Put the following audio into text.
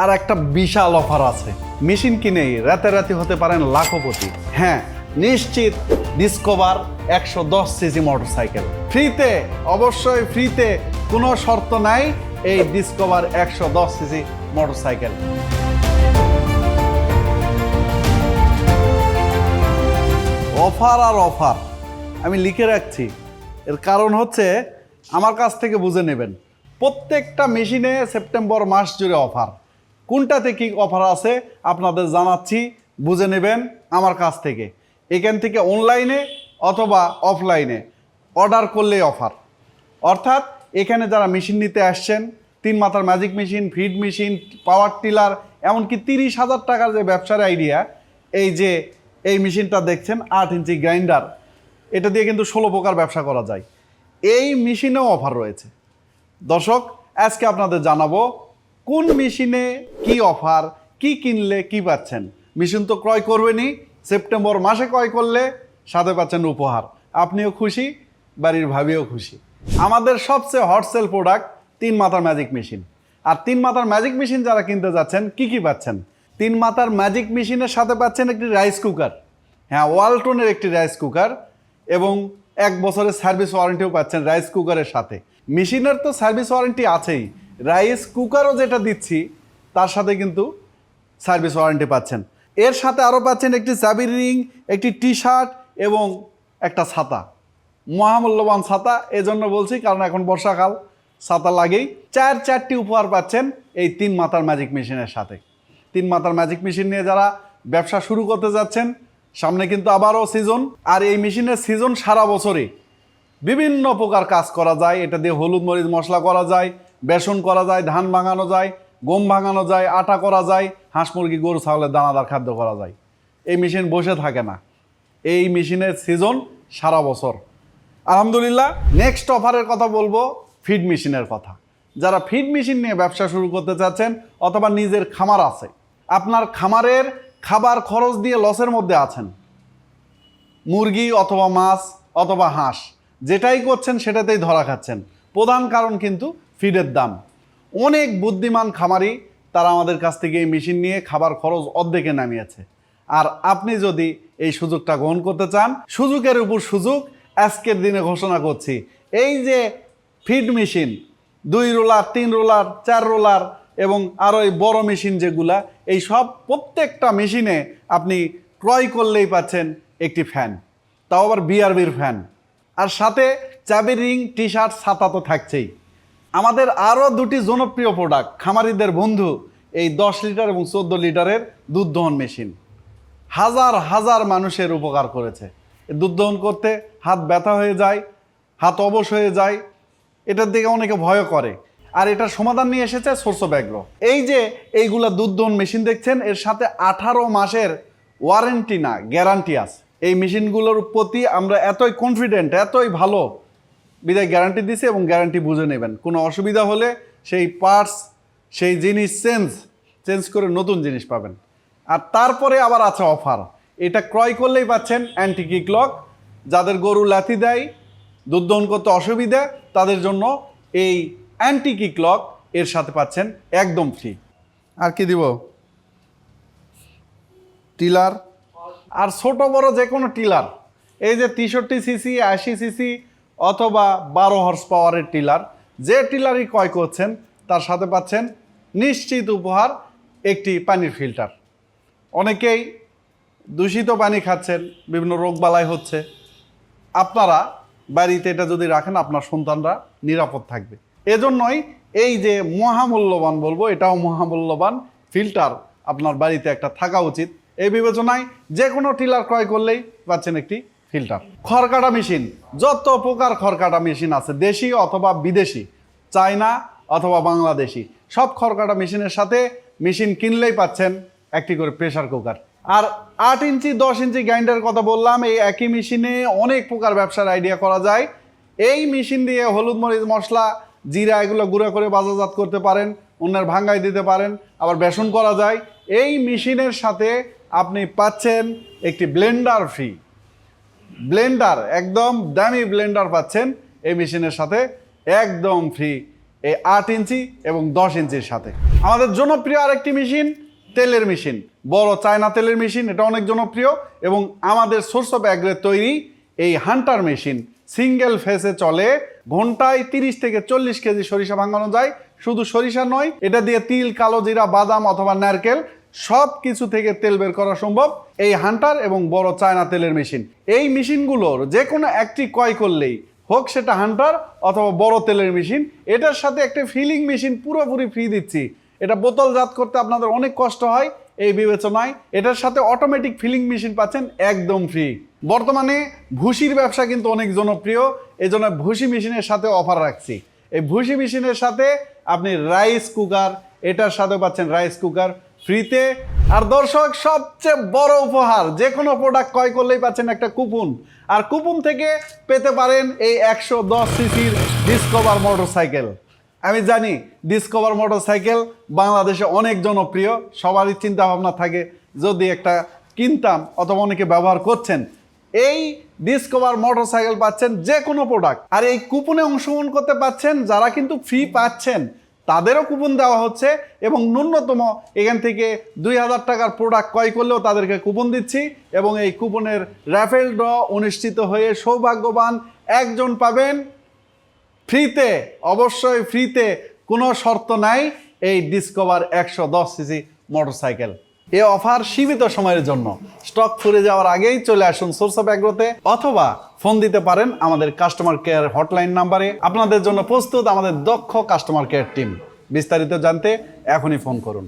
আর একটা বিশাল অফার আছে। মেশিন কিনেই রাতে হতে পারেন লাখপতি হ্যাঁ নিশ্চিত ডিসকভার একশো দশ সিসি মোটরসাইকেল ফ্রিতে অবশ্যই ফ্রিতে কোনো শর্ত নাই এই ডিসকভার একশো দশ সিসি মোটরসাইকেল অফার আর অফার আমি লিখে রাখছি। এর কারণ হচ্ছে আমার কাছ থেকে বুঝে নেবেন। প্রত্যেকটা মেশিনে সেপ্টেম্বর মাস জুড়ে অফার কোনটাতে কি অফার আছে আপনাদের জানাচ্ছি, বুঝে নেবেন আমার কাছ থেকে। এখান থেকে অনলাইনে অথবা অফলাইনে অর্ডার করলেই অফার অর্থাৎ এখানে যারা মেশিন নিতে আসছেন, তিন মাথার magic machine feed machine power tiller এমনকি তিরিশ হাজার টাকার যে ব্যবসার আইডিয়া এই যে, এই মেশিনটা দেখছেন আট ইঞ্চি গ্রাইন্ডার এটা দিয়ে কিন্তু ষোলো প্রকার ব্যবসা করা যায়। এই মেশিনেও অফার রয়েছে। দর্শক, আজকে আপনাদের জানাব কোন মেশিনে কি অফার, কি কিনলে কি পাচ্ছেন? মেশিন তো ক্রয় করবেনই, সেপ্টেম্বর মাসে ক্রয় করলে সাথে পাচ্ছেন উপহার। আপনিও খুশি, বাড়ির ভাবিও খুশি। আমাদের সবচেয়ে হটসেল প্রোডাক্ট তিন মাথার ম্যাজিক মেশিন আর তিন মাথার ম্যাজিক মেশিন যারা কিনতে যাচ্ছেন, কি কি পাচ্ছেন? তিন মাথার ম্যাজিক মেশিনের সাথে পাচ্ছেন একটি রাইস কুকার হ্যাঁ ওয়ালটনের একটি রাইস কুকার এবং এক বছরের সার্ভিস ওয়ারেন্টিও পাচ্ছেন রাইস কুকারের সাথে। মেশিনের তো সার্ভিস ওয়ারেন্টি আছেই। রাইস কুকারও যেটা দিচ্ছি, তার সাথে কিন্তু সার্ভিস ওয়ারেন্টি পাচ্ছেন। এর সাথে আরও পাচ্ছেন একটি চাবির রিং, একটি টি শার্ট এবং একটা ছাতা। মহামূল্যবান ছাতা, এজন্য বলছি, কারণ এখন বর্ষাকাল, ছাতা লাগেই। চার চারটি উপহার পাচ্ছেন এই তিন মাতার ম্যাজিক মেশিনের সাথে। তিন মাতার ম্যাজিক মেশিন নিয়ে যারা ব্যবসা শুরু করতে যাচ্ছেন, সামনে কিন্তু আবারও সিজন আর এই মেশিনের সিজন সারা বছরই বিভিন্ন প্রকার কাজ করা যায়। এটা দিয়ে হলুদ মরিচ মশলা করা যায় বেসন করা যায়, ধান ভাঙানো যায়, গম ভাঙানো যায়, আটা করা যায়, হাঁস মুরগি গরু, ছাগলের দানাদার খাদ্য করা যায়। এই মেশিন বসে থাকে না। এই মেশিনের সিজন সারা বছর। আলহামদুলিল্লাহ নেক্সট অফারের কথা বলব ফিড মেশিনের কথা। যারা ফিড মেশিন নিয়ে ব্যবসা শুরু করতে চাচ্ছেন অথবা নিজের খামার আছে, আপনার খামারের খাবার খরচ দিয়ে লসের মধ্যে আছেন। মুরগি অথবা মাছ অথবা হাঁস, যেটাই করছেন সেটাতেই ধরা খাচ্ছেন। প্রধান কারণ কিন্তু ফিডের দাম। অনেক বুদ্ধিমান খামারি তারা আমাদের কাছ থেকে এই মেশিন নিয়ে খাবার খরচ অর্ধেকে নামিয়েছে। আর আপনি যদি এই সুযোগটা গ্রহণ করতে চান, সুযোগের উপর সুযোগ আজকের দিনে ঘোষণা করছি। এই যে ফিড মেশিন, দুই রোলার, তিন রোলার, চার রোলার এবং আরও এই বড় মেশিন যেগুলা, এই সব প্রত্যেকটা মেশিনে আপনি ক্রয় করলেই পাচ্ছেন একটি ফ্যান। তাও আবার বিআরবির ফ্যান। আর সাথে চাবি রিং টি শার্ট ছাতা তো থাকছেই। আমাদের আরও দুটি জনপ্রিয় প্রোডাক্ট খামারিদের বন্ধু, এই দশ লিটার এবং চোদ্দ লিটারের দুধ দহন মেশিন হাজার হাজার মানুষের উপকার করেছে। দুধ দহন করতে হাত ব্যথা হয়ে যায়, হাত অবশ হয়ে যায়, এটার দিকে অনেকে ভয় করে। আর এটার সমাধান নিয়ে এসেছে সোর্স ব্যাগ্র এই যে এইগুলা দুধ দহন মেশিন দেখছেন, এর সাথে আঠারো মাসের ওয়ারেন্টি না গ্যারান্টি আছে। এই মেশিনগুলোর প্রতি আমরা এতই কনফিডেন্ট এতই ভালো বিদায় গ্যারান্টি দিছে এবং গ্যারান্টি বুঝে নেবেন। কোনো অসুবিধা হলে সেই পার্টস সেই জিনিস চেঞ্জ চেঞ্জ করে নতুন জিনিস পাবেন। আর তারপরে আবার আছে অফার এটা ক্রয় করলেই পাচ্ছেন অ্যান্টি কিকলক যাদের গরু লাথি দেয়, দুধ দহন করতে অসুবিধা, তাদের জন্য এই অ্যান্টি কিকলক এর সাথে পাচ্ছেন একদম ফ্রি আর কি দিব? টিলার। আর ছোট বড় যে কোনো টিলার। এই যে তেষট্টি সিসি আশি সিসি অথবা বারো হর্স পাওয়ারের টিলার। যে টিলারই ক্রয় করছেন, তার সাথে পাচ্ছেন নিশ্চিত উপহার একটি পানির ফিল্টার অনেকেই দূষিত পানি খাচ্ছেন, বিভিন্ন রোগবালাই হচ্ছে। আপনারা বাড়িতে এটা যদি রাখেন, আপনার সন্তানরা নিরাপদ থাকবে। এজন্যই এই যে মহামূল্যবান বলব, এটাও মহামূল্যবান ফিল্টার আপনার বাড়িতে একটা থাকা উচিত। এই বিবেচনায় যে কোনো টিলার ক্রয় করলেই পাচ্ছেন একটি ফিল্টার। খড়কাটা মেশিন। যত প্রকার খড়কাটা মেশিন আছে, দেশি অথবা বিদেশি, চায়না অথবা বাংলাদেশি, সব খড়কাটা মেশিনের সাথে মেশিন কিনলেই পাচ্ছেন একটি করে প্রেশার কুকার। আর আট ইঞ্চি, দশ ইঞ্চি গ্রাইন্ডার কথা বললাম, এই একই মেশিনে অনেক প্রকার ব্যবসার আইডিয়া করা যায়। এই মেশিন দিয়ে হলুদ মরিচ মশলা, জিরা এগুলো গুঁড়া করে বাজারজাত করতে পারেন, অন্যের ভাঙ্গায় দিতে পারেন, আবার বেসন করা যায়। এই মেশিনের সাথে আপনি পাচ্ছেন একটি ব্লেন্ডার ফ্রি। ব্লেন্ডার, একদম দামি ব্লেন্ডার পাচ্ছেন এই মেশিনের সাথে, একদম ফ্রি এই আট ইঞ্চি এবং দশ ইঞ্চির সাথে। আমাদের জনপ্রিয় আরেকটি মেশিন, তেলের মেশিন। বড় চায়না তেলের মেশিন, এটা অনেক জনপ্রিয় এবং আমাদের সোর্স অফ অ্যাগ্রের তৈরি এই হান্টার মেশিন। সিঙ্গেল ফেসে চলে, ঘন্টায় তিরিশ থেকে চল্লিশ কেজি সরিষা ভাঙানো যায়। শুধু সরিষা নয়, এটা দিয়ে তিল, কালো জিরা, বাদাম অথবা নারকেল সব কিছু থেকে তেল বের করা সম্ভব। এই হান্টার এবং বড় চায়না তেলের মেশিন। এই মেশিনগুলোর যে কোনো একটি ক্রয় করলেই হোক সেটা হান্টার অথবা বড় তেলের মেশিন। এটার সাথে একটা ফিলিং মেশিন পুরোপুরি ফ্রি দিচ্ছি। এটা বোতলজাত করতে আপনাদের অনেক কষ্ট হয় এই বিবেচনায়। এটার সাথে অটোমেটিক ফিলিং মেশিন পাচ্ছেন একদম ফ্রি বর্তমানে ভুসির ব্যবসা কিন্তু অনেক জনপ্রিয়। এই জন্য ভুসি মেশিনের সাথে অফার রাখছি। এই ভুসি মেশিনের সাথে আপনি রাইস কুকার এটার সাথে পাচ্ছেন রাইস কুকার ফ্রিতে। আর দর্শক, সবচেয়ে বড় উপহার যে কোনো প্রোডাক্ট ক্রয় করলেই পাচ্ছেন একটা কুপন। আর কুপন থেকে পেতে পারেন এই একশো দশ সিসির ডিসকভার মোটরসাইকেল আমি জানি ডিসকভার মোটরসাইকেল বাংলাদেশে অনেক জনপ্রিয়, সবারই চিন্তা ভাবনা থাকে যদি একটা কিনতাম অথবা অনেকে ব্যবহার করছেন। এই ডিসকভার মোটরসাইকেল পাচ্ছেন যে কোনো প্রোডাক্ট আর এই কুপনে অংশগ্রহণ করতে পাচ্ছেন যারা কিন্তু ফ্রি পাচ্ছেন। তাদেরও কুপন দেওয়া হচ্ছে এবং ন্যূনতম এখান থেকে দুই হাজার টাকার প্রোডাক্ট ক্রয় করলেও তাদেরকে কুপন দিচ্ছি এবং এই কুপনের র্যাফেল ড্র অনুষ্ঠিত হয়ে সৌভাগ্যবান একজন পাবেন ফ্রিতে, অবশ্যই ফ্রিতে, কোনো শর্ত নাই, এই ডিসকভার একশো দশ সিসি মোটরসাইকেল এ অফার সীমিত সময়ের জন্য। স্টক ফুরে যাওয়ার আগেই চলে আসুন সোর্স অফ অ্যাগ্রোতে, অথবা ফোন দিতে পারেন আমাদের কাস্টমার কেয়ার হটলাইন নাম্বারে। আপনাদের জন্য প্রস্তুত আমাদের দক্ষ কাস্টমার কেয়ার টিম। বিস্তারিত জানতে এখনই ফোন করুন।